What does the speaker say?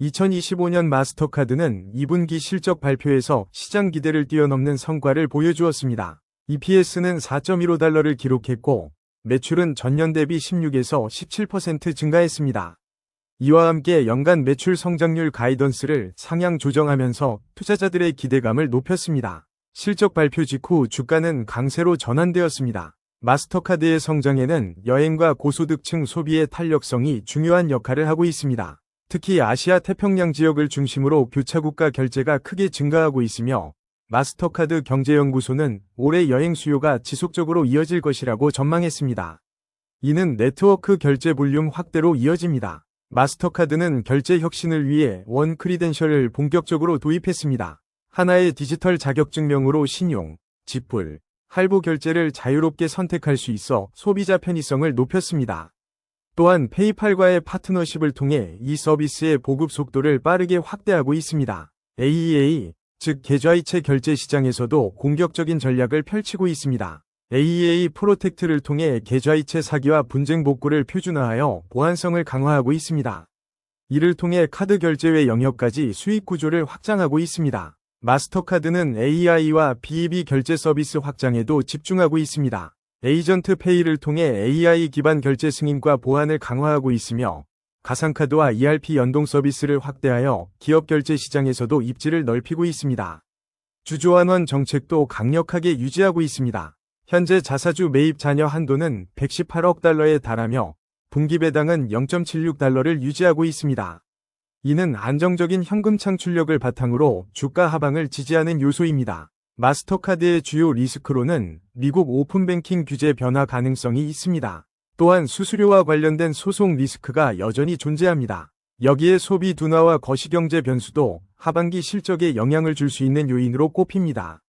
2025년 마스터카드는 2분기 실적 발표에서 시장 기대를 뛰어넘는 성과를 보여주었습니다. EPS는 4.15달러를 기록했고 매출은 전년 대비 16에서 17% 증가했습니다. 이와 함께 연간 매출 성장률 가이던스를 상향 조정하면서 투자자들의 기대감을 높였습니다. 실적 발표 직후 주가는 강세로 전환되었습니다. 마스터카드의 성장에는 여행과 고소득층 소비의 탄력성이 중요한 역할을 하고 있습니다. 특히 아시아 태평양 지역을 중심으로 교차국가 결제가 크게 증가하고 있으며 마스터카드 경제연구소는 올해 여행 수요가 지속적으로 이어질 것이라고 전망했습니다. 이는 네트워크 결제 볼륨 확대로 이어집니다. 마스터카드는 결제 혁신을 위해 원 크리덴셜을 본격적으로 도입했습니다. 하나의 디지털 자격증명으로 신용, 지불, 할부 결제를 자유롭게 선택할 수 있어 소비자 편의성을 높였습니다. 또한 페이팔과의 파트너십을 통해 이 서비스의 보급 속도를 빠르게 확대하고 있습니다. AEA, 즉 계좌이체 결제 시장에서도 공격적인 전략을 펼치고 있습니다. AEA 프로텍트를 통해 계좌이체 사기와 분쟁 복구를 표준화하여 보안성을 강화하고 있습니다. 이를 통해 카드 결제 외 영역까지 수익 구조를 확장하고 있습니다. 마스터카드는 AI와 BEB 결제 서비스 확장에도 집중하고 있습니다. 에이전트 페이를 통해 AI 기반 결제 승인과 보안을 강화하고 있으며 가상카드와 ERP 연동 서비스를 확대하여 기업 결제 시장에서도 입지를 넓히고 있습니다. 주조환원 정책도 강력하게 유지하고 있습니다. 현재 자사주 매입 잔여 한도는 118억 달러에 달하며 분기 배당은 0.76달러를 유지하고 있습니다. 이는 안정적인 현금 창출력을 바탕으로 주가 하방을 지지하는 요소입니다. 마스터카드의 주요 리스크로는 미국 오픈뱅킹 규제 변화 가능성이 있습니다. 또한 수수료와 관련된 소송 리스크가 여전히 존재합니다. 여기에 소비 둔화와 거시경제 변수도 하반기 실적에 영향을 줄 수 있는 요인으로 꼽힙니다.